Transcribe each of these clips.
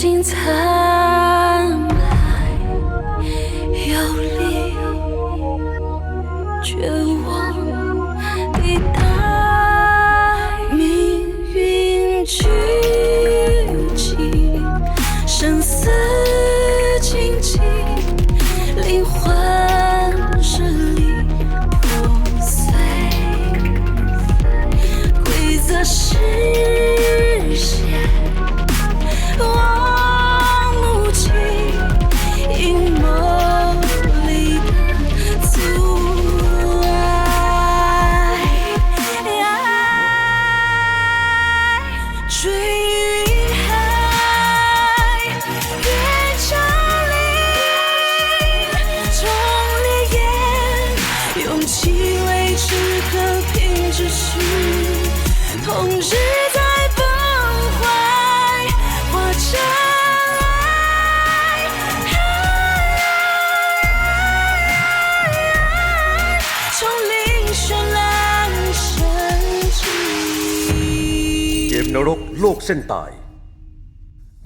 精彩。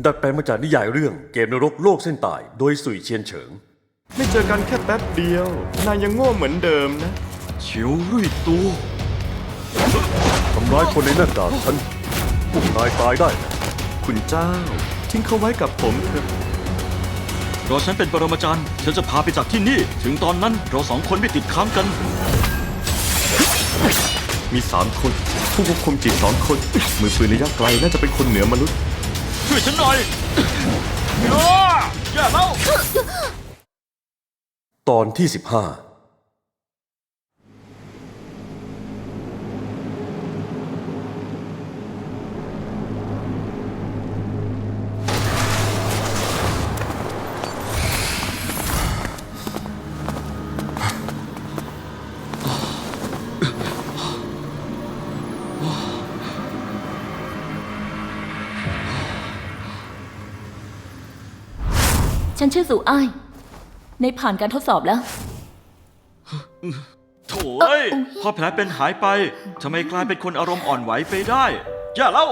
ดัดแปลงมาจากนิยายเรื่องเกมนรกโลกเส้นตาย โดยสุยเชียนเฉิง ไม่เจอกันแค่แป๊บเดียว นายยังโง่เหมือนเดิมนะเฉียวรุ่ยตัวทำร้ายคนในหน้ากากฉันพวกนายตายได้นะคุณเจ้า ทิ้งเขาไว้กับผมเถอะรอฉันเป็นปรมาจารย์ ฉันจะพาไปจากที่นี่ ถึงตอนนั้นเราสองคนไม่ติดค้างกัน มีสามคน ผู้ควบคุมจิตสองคน มือปืนระยะไกลน่าจะเป็นคนเหนือมนุษย์ ช่วยฉันหน่อยอ้าอย่าแล้ว ตอนที่ 15 ฉันชื่อสุอ้าย ในผ่านการทดสอบแล้ว โถ่เอ้ยพอแผลเป็นหายไปทำไมกลายเป็นคนอารมณ์อ่อนไหวไปได้ อย่าแล้ว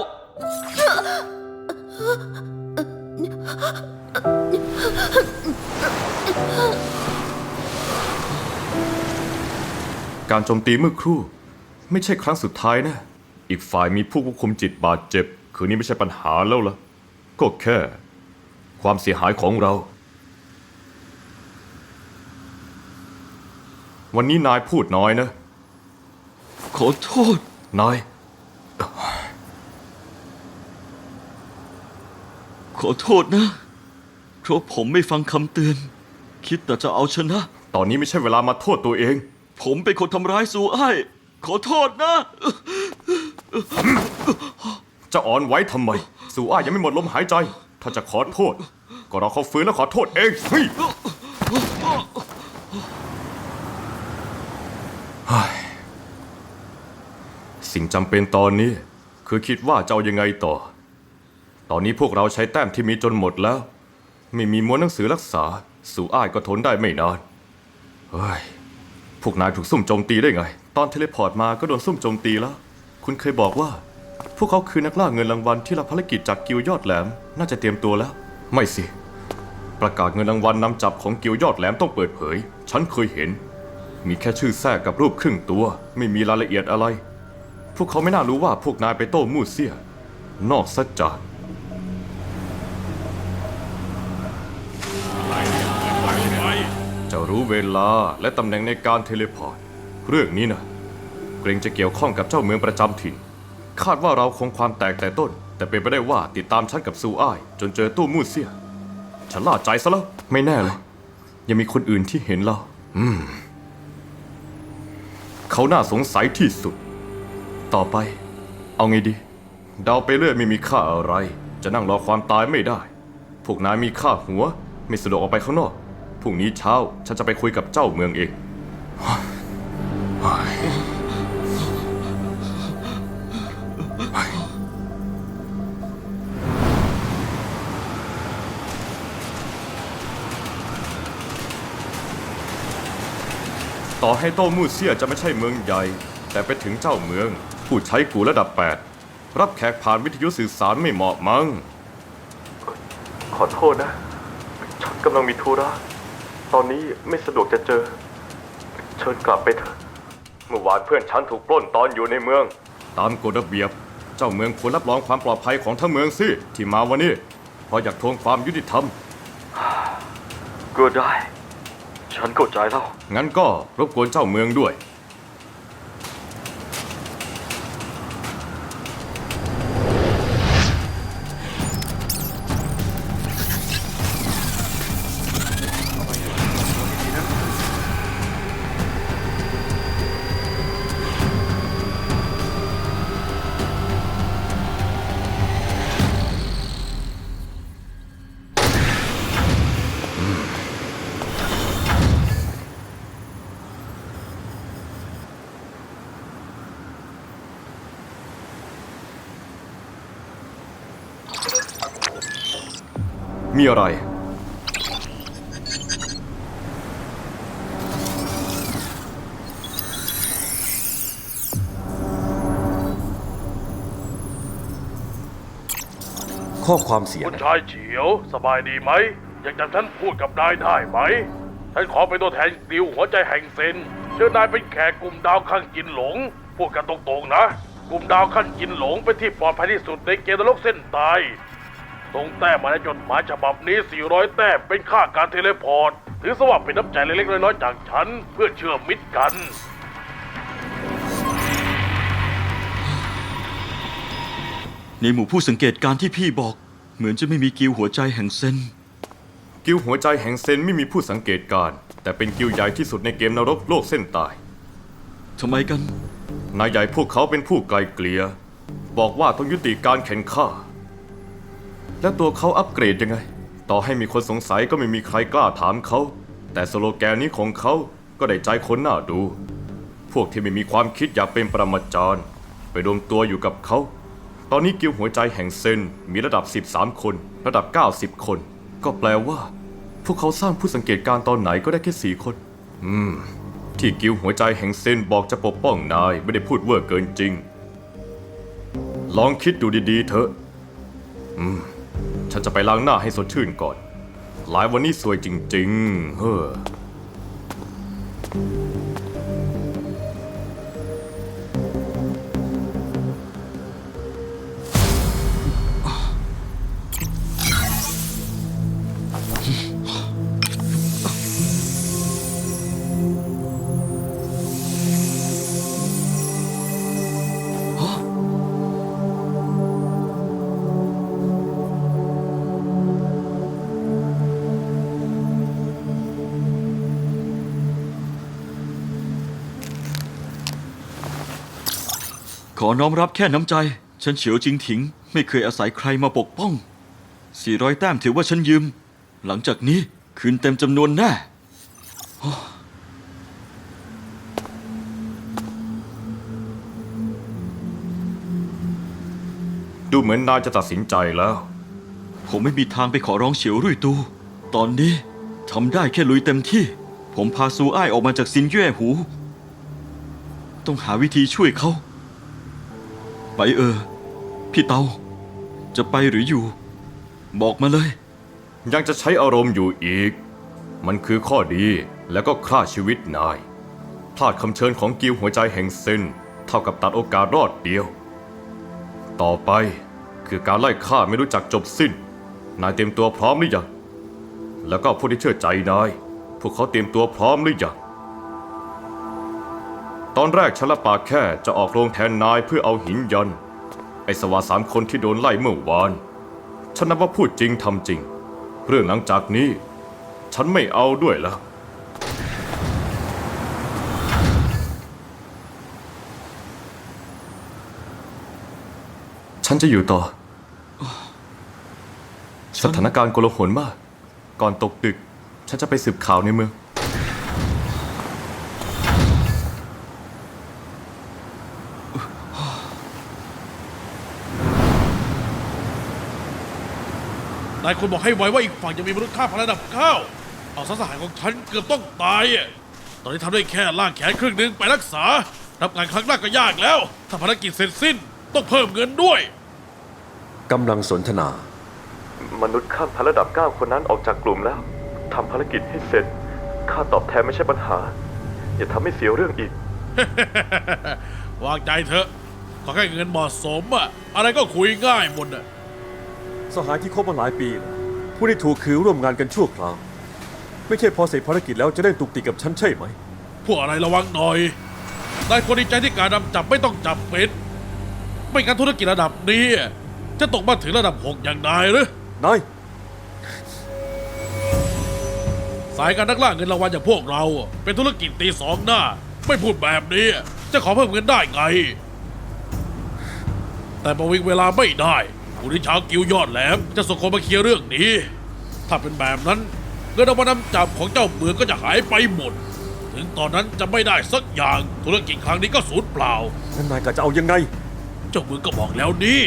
การโจมตีเมื่อครู่ ไม่ใช่ครั้งสุดท้ายนะ อีกฝ่ายมีผู้ควบคุมจิตบาดเจ็บ คืนนี้ไม่ใช่ปัญหาแล้วล่ะ ก็แค่ ความเสียหายของเรา วันนี้นายพูดน้อยนะ ขอโทษ นาย ขอโทษนะ เพราะผมไม่ฟังคำเตือน คิดแต่จะเอาชนะ ตอนนี้ไม่ใช่เวลามาโทษตัวเอง ผมเป็นคนทำร้ายสูอ้าย ขอโทษนะ จะอ่อนไหว้ทำไมสู่อ้ายยังไม่หมดลมหายใจ ถ้าจะขอโทษ ก็รอเขาฟื้นแล้วขอโทษเองเฮ้ยเฮ้ยสิ่ งจำเป็นตอนนี้ คือคิดว่าจะเอายังไงต่อ ตอนนี้พวกเราใช้แต้มที่มีจนหมดแล้ว ไม่มีม้วนหนังสือรักษา สู่อ้ายก็ทนได้ไม่นานเฮ้ยพวกนายถูกซุ่มโจมตีได้ไง ตอนเทเลพอร์ตมาก็โดนซุ่มโจมตีแล้ว คุณเคยบอกว่า พวกเขาคือนักล่าเงินรางวัลที่รับภารกิจจากกิลยอดแหลม น่าจะเตรียมตัวแล้ว ไม่สิ ประกาศเงินรางวัลนำจับของกิลยอดแหลมต้องเปิดเผย ฉันเคยเห็น มีแค่ชื่อแทรกกับรูปครึ่งตัว ไม่มีรายละเอียดอะไร พวกเขาไม่น่ารู้ว่าพวกนายไปโต้มู่เซีย นอกซะจากจะรู้เวลาและตำแหน่งในการเทเลพอร์ต เรื่องนี้นะเกรงจะเกี่ยวข้องกับเจ้าเมืองประจำถิ่น คาดว่าเราคงความแตกแต่ต้น แต่เป็นไปได้ว่าติดตามฉันกับซูอ้าย จนเจอตู้มูดเซีย ฉันล่าใจซะแล้ว ไม่แน่เลย ยังมีคนอื่นที่เห็นเรา อืม เขาน่าสงสัยที่สุด ต่อไป เอาไงดีเดาวไปเรื่อยไม่มีค่าอะไร จะนั่งรอความตายไม่ได้ พวกนายมีค่าหัว ไม่สะดวกออกไปข้างนอก พรุ่งนี้เช้าฉันจะไปคุยกับเจ้าเมืองเอง ต่อให้โต้มู่เซียจะไม่ใช่เมืองใหญ่ แต่ไปถึงเจ้าเมืองผู้ใช้กูระดับ 8 รับแขกผ่านวิทยุสื่อสารไม่เหมาะมั้งขอโทษนะ ฉันกำลังมีธุระ ตอนนี้ไม่สะดวกจะเจอ เชิญกลับไปเถอะ เมื่อวานเพื่อนฉันถูกปล้นตอนอยู่ในเมือง ตามกฎระเบียบ เจ้าเมืองควรรับรองความปลอดภัยของทั้งเมืองสิที่มาวันนี้เพราะอยากทวงความยุติธรรม ก็ได้ ฉันเข้าใจแล้ว งั้นก็รบกวนเจ้าเมืองด้วย ข้อความเสียงคุณชายเฉียว สบายดีไหม อยากจำฉันพูดกับนายได้ไหม ฉันขอเป็นตัวแทนกลิวหัวใจแห่งเซน เชิญนายเป็นแขกกลุ่มดาวขั้นกินหลง พูดกันตรงๆนะ กลุ่มดาวขั้นกินหลงเป็นที่ปลอดภัยที่สุดในเกมนรกเส้นตาย ส่งแต้มมาในจดหมายฉบับนี้ 400 แต้มเป็นค่าการเทเลพอร์ต ถือสว่าเป็นน้ำใจเล็กๆน้อยๆจากฉัน เพื่อเชื่อมมิตรกัน ในหมู่ผู้สังเกตการณ์ที่พี่บอก เหมือนจะไม่มีกิวหัวใจแห่งเซนกิลด์หัวใจแห่งเซนไม่มีผู้สังเกตการณ์แต่เป็นกิลด์ใหญ่ที่สุดในเกมนรกโลกเส้นตายทำไมกัน นายใหญ่พวกเขาเป็นผู้ไกลเกลี่ยบอกว่าต้องยุติการแข่งข้าและตัวเขาอัปเกรดยังไง ต่อให้มีคนสงสัยก็ไม่มีใครกล้าถามเขา แต่สโลแกนนี้ของเขาก็ได้ใจคนน่าดู พวกที่ไม่มีความคิดอยากเป็นปรมาจารย์ ไปรวมตัวอยู่กับเขา ตอนนี้กิลด์หัวใจแห่งเซนมีระดับ 13 คน ระดับ 90 คน ก็แปลว่า พวกเขาสร้างผู้สังเกตการณ์ตอนไหนก็ได้แค่สี่คน อืม ที่กิลด์หัวใจแห่งเซนบอกจะปกป้องนายไม่ได้พูดเวอร์เกินจริง ลองคิดดูดีๆเถอะ อืม ฉันจะไปล้างหน้าให้สดชื่นก่อน หลายวันนี้สวยจริง ๆ เฮ้อ อน้อมรับแค่น้ำใจ ฉันเฉียวจริงถิง ไม่เคยอาศัยใครมาปกป้อง 400 แต้มถือว่าฉันยืม หลังจากนี้คืนเต็มจำนวนแน่ดูเหมือนนายจะตัดสินใจแล้ว ผมไม่มีทางไปขอร้องเฉียวรุ่ยตู ตอนนี้ทำได้แค่ลุยเต็มที่ ผมพาซูอ้ายออกมาจากซินเย่หู ต้องหาวิธีช่วยเขา ไปเออ พี่เตา จะไปหรืออยู่ บอกมาเลย ยังจะใช้อารมณ์อยู่อีก มันคือข้อดีแล้วก็ฆ่าชีวิตนาย พลาดคำเชิญของกิลด์หัวใจแห่งเซนเท่ากับตัดโอกาสรอดเดียว ต่อไปคือการไล่ฆ่าไม่รู้จักจบสิ้น นายเตรียมตัวพร้อมหรือยัง แล้วก็ผู้ที่เชื่อใจนาย พวกเขาเตรียมตัวพร้อมหรือยัง ตอนแรกฉันละปากแค่จะออกโรงแทนนายเพื่อเอาหินยัน ไอ้สวาสามคนที่โดนไล่เมื่อวาน ฉันนับว่าพูดจริงทำจริง เรื่องหลังจากนี้ ฉันไม่เอาด้วยแล้วฉันจะอยู่ต่อ สถานการณ์โกลาหลมาก ก่อนตกดึก ฉันจะไปสืบข่าวในเมืองายคนบอกให้ไว้ว่าอีกฝั่งจะมีมนุษย์ฆ่าพันระดับเก้าเอาสสหายของฉันเกือบต้องตายอะตอนนี้ทำได้แค่ล่างแขนครึ่งหนึ่งไปรักษารับงานครั้งหน้าก็ยากแล้ว ถ้าภารกิจเสร็จสิ้นต้องเพิ่มเงินด้วยกำลังสนทนา มนุษย์ข้ามพันระดับ9คนนั้นออกจากกลุ่มแล้วทำภารกิจให้เสร็จ ค่าตอบแทนไม่ใช่ปัญหา อย่าทำให้เสียเรื่องอีก วางใจเถอะ ขอแค่เงินเหมาะสมอะอะไรก็คุยง่ายหมดอะ สหายที่คบมาหลายปีแล้วผู้ที่ถูกคือร่วมงานกันชั่วคราว ไม่ใช่พอเสร็จภารกิจแล้วจะได้ตุกติกกับฉันใช่ไหม พวกอะไรระวังหน่อยนายคนดีใจที่การนำจับไม่ต้องจับเป็น ไม่งั้นธุรกิจระดับนี้ จะตกมาถึงระดับหกอย่างนายหรือนาย สายการนักล่าเงินรางวัลอย่างพวกเราอะเป็นธุรกิจตีสองหน้า ไม่พูดแบบนี้ จะขอเพิ่มเงินได้ไง แต่ประวิงเวลาไม่ได้ ผู้ที่ชาวกิววยอดแหลมจะส่งคนมาเคลียร์เรื่องนี้ ถ้าเป็นแบบนั้นเงินรางวัลนำจับของเจ้าเมืองก็จะหายไปหมด ถึงตอนนั้นจะไม่ได้สักอย่างธุรกิจครั้งนี้ก็สูญเปล่างั้นนายกะจะเอายังไง เจ้าเมืองก็บอกแล้วนี่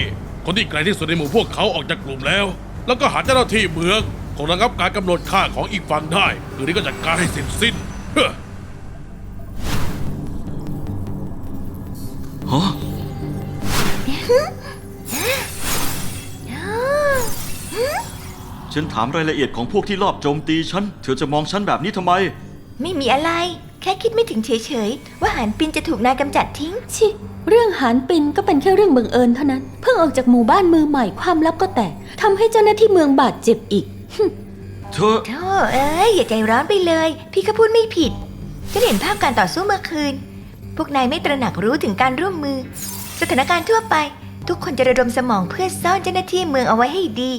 คนที่ไกลที่สุดในหมู่พวกเขาออกจากกลุ่มแล้ว แล้วก็หาเจ้าหน้าที่เมืองคงระงับการกำหนดค่าของอีกฝั่งได้คืนนี้ก็จัดการให้เสร็จสิ้นเฮ้อฮะ ฉันถามรายละเอียดของพวกที่ลอบโจมตีฉัน เธอจะมองฉันแบบนี้ทำไม ไม่มีอะไร แค่คิดไม่ถึงเฉยๆ ว่าหานปินจะถูกนายกำจัดทิ้ง ชิ เรื่องหานปินก็เป็นแค่เรื่องบังเอิญเท่านั้น เพิ่งออกจากหมู่บ้านมือใหม่ความลับก็แตกทำให้เจ้าหน้าที่เมืองบาดเจ็บอีก เธอ โธ่เอ้ยอย่าใจร้อนไปเลย พี่ก็พูดไม่ผิดฉันเห็นภาพการต่อสู้เมื่อคืน พวกนายไม่ตระหนักรู้ถึงการร่วมมือ สถานการณ์ทั่วไป ทุกคนจะระดมสมองเพื่อซ่อนเจ้าหน้าที่เมืองเอาไว้ให้ดี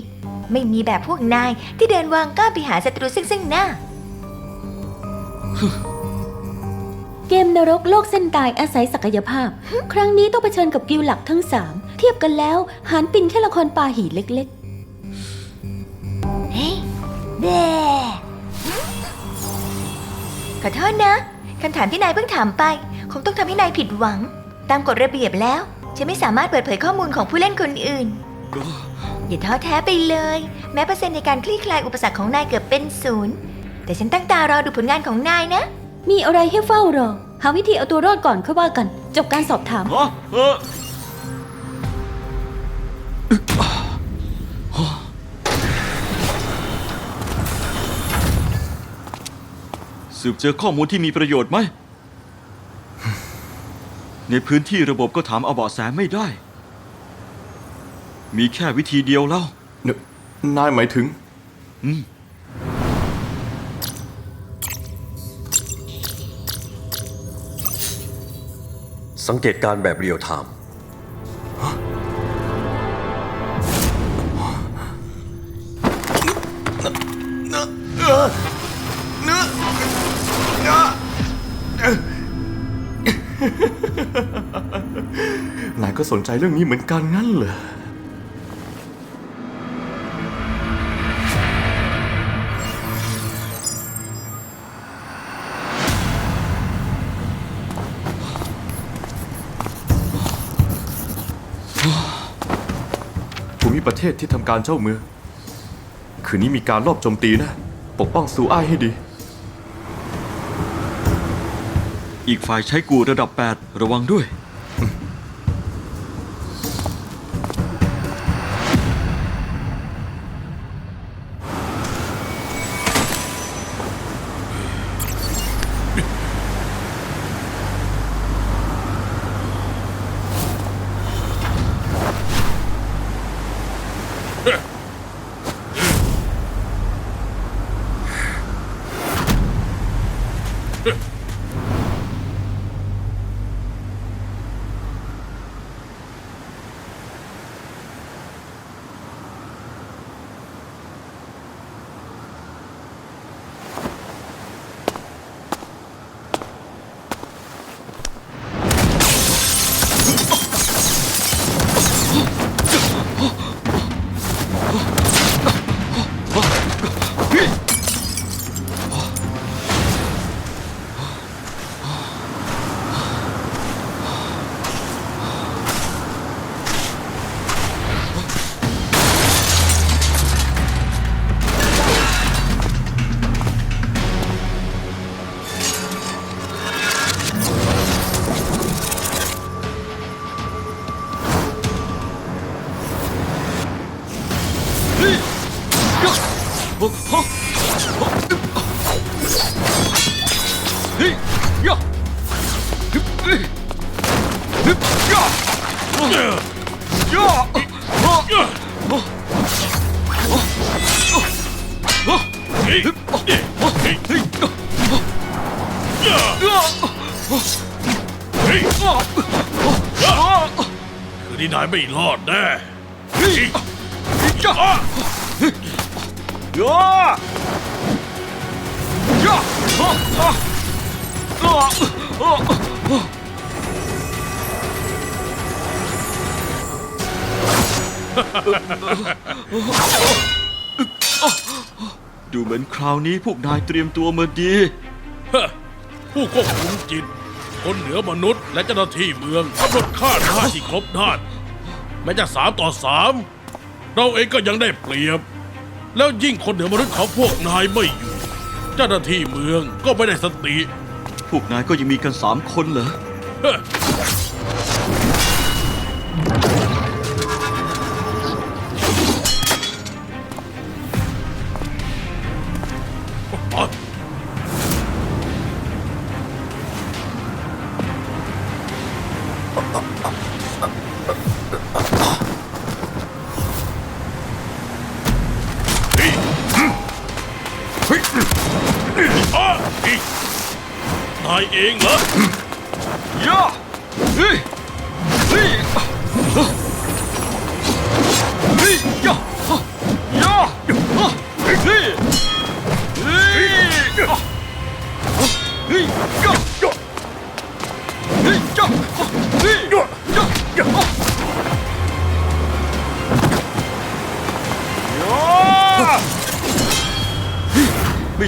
ไม่มีแบบพวกนายที่เดินวางก้าวไปหาศัตรูซึ่งซึ่งหน้า เกมนรกโลกเส้นตายอาศัยศักยภาพ ครั้งนี้ต้องเผชิญกับกิลด์หลักทั้งสามเทียบกันแล้วหานปินแค่ละครปาหีเล็กเฮ้ยแด่ขอโทษนะคำถามที่นายเพิ่งถามไป คงต้องทำให้นายผิดหวัง ตามกฎระเบียบแล้ว ฉันไม่สามารถเปิดเผยข้อมูลของผู้เล่นคนอื่น ก็ อย่าท้อแท้ไปเลย แม้เปอร์เซ็นต์ในการคลี่คลายอุปสรรคของนายเกือบเป็นศูนย์แต่ฉันตั้งตารอดูผลงานของนายนะๆมีอะไรให้เฝ้ารอ หาวิธีเอาตัวรอดก่อนค่อยว่ากัน จบการสอบถามฮะเออสืบเจอข้อมูลที่มีประโยชน์ไหม ในพื้นที่ระบบก็ถามเอาเบาะแสไม่ได้ มีแค่วิธีเดียวแล้วนายหมายถึง อืม สังเกตการณ์แบบเรียลไทม์นายก็สนใจเรื่องนี้เหมือนกันงั้นเหรอ ประเทศที่ทำการเจ้าเมือง คืนนี้มีการลอบโจมตีนะ ปกป้องซูอ้ายให้ดี อีกฝ่ายใช้กูระดับ 8 ระวังด้วย ไม่รอดแน่ย่าย่าย่าย่าดูเหมือนคราวนี้พวกนายเตรียมตัวมาดี ผู้ควบคุมจิต คนเหนือมนุษย์และเจ้าหน้าที่เมืองกำหนดค่าท่าที่ครบด้าน แม้จะสามต่อสามเราเองก็ยังได้เปรียบ แล้วยิ่งคนเหนือมนุษย์ของพวกนายไม่อยู่ เจ้าหน้าที่เมืองก็ไม่ได้สติ พวกนายก็ยังมีกันสามคนเหรอเฮ้ออ๋อ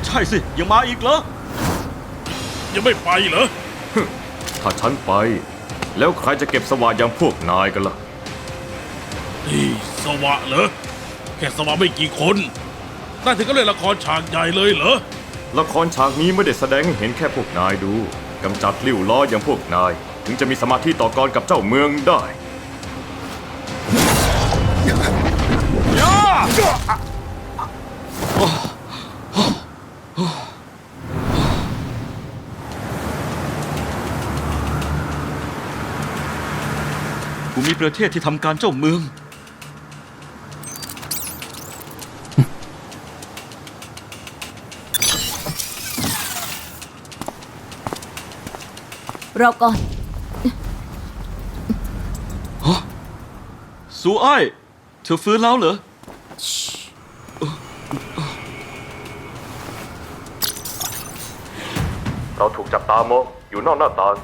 ใช่สิ ยังมาอีกเหรอ ยังไม่ไปเหรอ ถ้าฉันไป แล้วใครจะเก็บสวาอย่างพวกนายกันล่ะนี่สวะเหรอ แค่สวะไม่กี่คนน่าถึงก็เล่นละครฉากใหญ่เลยเหรอ ละครฉากนี้ไม่ได้แสดงให้เห็นแค่พวกนายดูกำจัดลิ้วล้ออย่างพวกนาย ถึงจะมีสมาธิต่อกรกับเจ้าเมืองได้ กูมีประเทศที่ทำการเจ้าเมืองรอก่อน สูอ้ายเธอฟื้นแล้วเหรอ เราถูกจับตามองอยู่นอกหน้าต่าง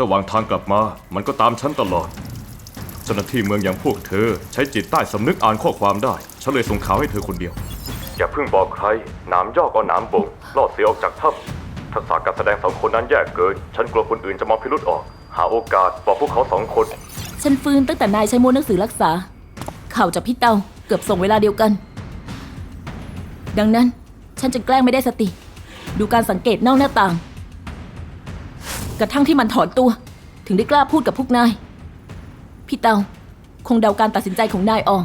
ระหว่างทางกลับมา มันก็ตามฉันตลอดเจ้าหน้าที่เมืองอย่างพวกเธอ ใช้จิตใต้สำนึกอ่านข้อความได้ ฉันเลยส่งข่าวให้เธอคนเดียว อย่าเพิ่งบอกใครหนามย่อก็หนามบ่งลอดเสียออกจากถ้ำทักษะการแสดงสองคนนั้นแย่เกิน ฉันกลัวคนอื่นจะมองพิรุษออก หาโอกาสบอกพวกเขาสองคน ฉันฟื้นตั้งแต่นายใช้โมวหนังสือรักษา ข่าวจากพี่เตาเกือบส่งเวลาเดียวกัน ดังนั้นฉันจะแกล้งไม่ได้สติ ดูการสังเกตนอกหน้าต่าง กระทั่งที่มันถอนตัว ถึงได้กล้าพูดกับพวกนาย พี่เตาคงเดาการตัดสินใจของนายออก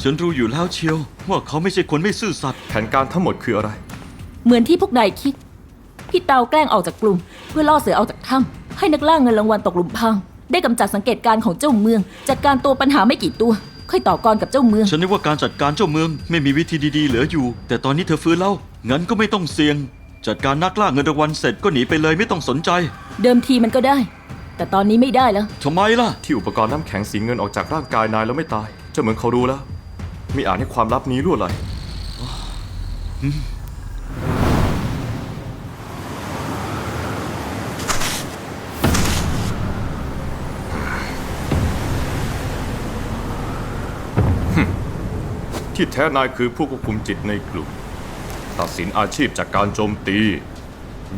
ฉันรู้อยู่แล้วเชียว ว่าเขาไม่ใช่คนไม่ซื่อสัตย์แผนการทั้งหมดคืออะไร เหมือนที่พวกนายคิด พี่เตาแกล้งออกจากกลุ่ม เพื่อล่อเสือออกจากถ้ำให้นักล่าเงินรางวัลตกหลุมพรางได้กำจัดสังเกตการณ์ของเจ้าเมือง จัดการตัวปัญหาไม่กี่ตัว ค่อยต่อกรกับเจ้าเมือง ฉันนึกว่าการจัดการเจ้าเมืองไม่มีวิธีดีๆเหลืออยู่ แต่ตอนนี้เธอฟื้นแล้ว งั้นก็ไม่ต้องเสี่ยง จัดการนักล่าเงินรางวัลเสร็จก็หนีไปเลยไม่ต้องสนใจ เดิมทีมันก็ได้ แต่ตอนนี้ไม่ได้แล้ว ทำไมล่ะ ที่อุปกรณ์น้ำแข็งสีเงินออกจากร่างกายนายแล้วไม่ตาย เจ้าเหมือนเขารู้แล้ว มีอ่านให้ความลับนี้รั่วไหล ที่แท้นายคือผู้ควบคุมจิตในกลุ่ม ตัดสินอาชีพจากการโจมตี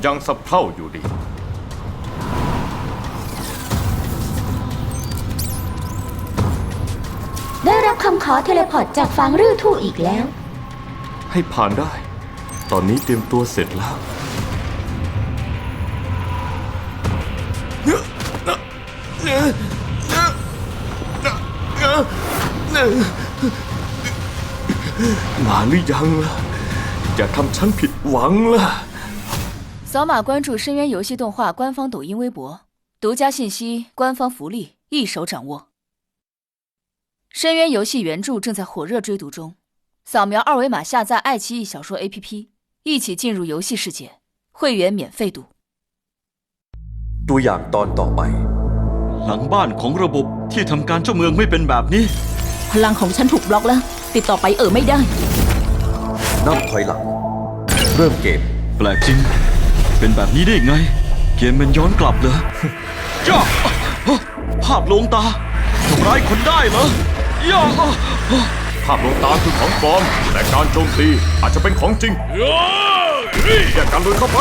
ยังสะเพร่าอยู่ดี คำขอเทเลพอร์ตจากฟางรื่อทู่อีกแล้ว ให้ผ่านได้ ตอนนี้เตรียมตัวเสร็จแล้ว มาหรือยังล่ะ อย่าทำฉันผิดหวังล่ะ 扫码关注深渊游戏动画官方抖音微博，独家信息、官方福利一手掌握。 深渊游戏原着正在火热追读中，扫描二维码下载爱奇艺小说 APP，一起进入游戏世界，会员免费读。 ตัวอย่างตอนต่อไป หลังบ้านของระบบที่ทำการเจ้าเมืองไม่เป็นแบบนี้ พลังของฉันถูกบล็อกแล้ว ติดต่อไปเออไม่ได้ นับถอยหลัง เริ่มเกม แปลกจริง เป็นแบบนี้ได้ไง เกมมันย้อนกลับเหรอ ย่าภาพลวงตาทำร้ายคนได้เหรอ ย่าภาพลวงตาคือของปลอม แต่การโจมตีอาจจะเป็นของจริงแยกกันเลยเข้าไป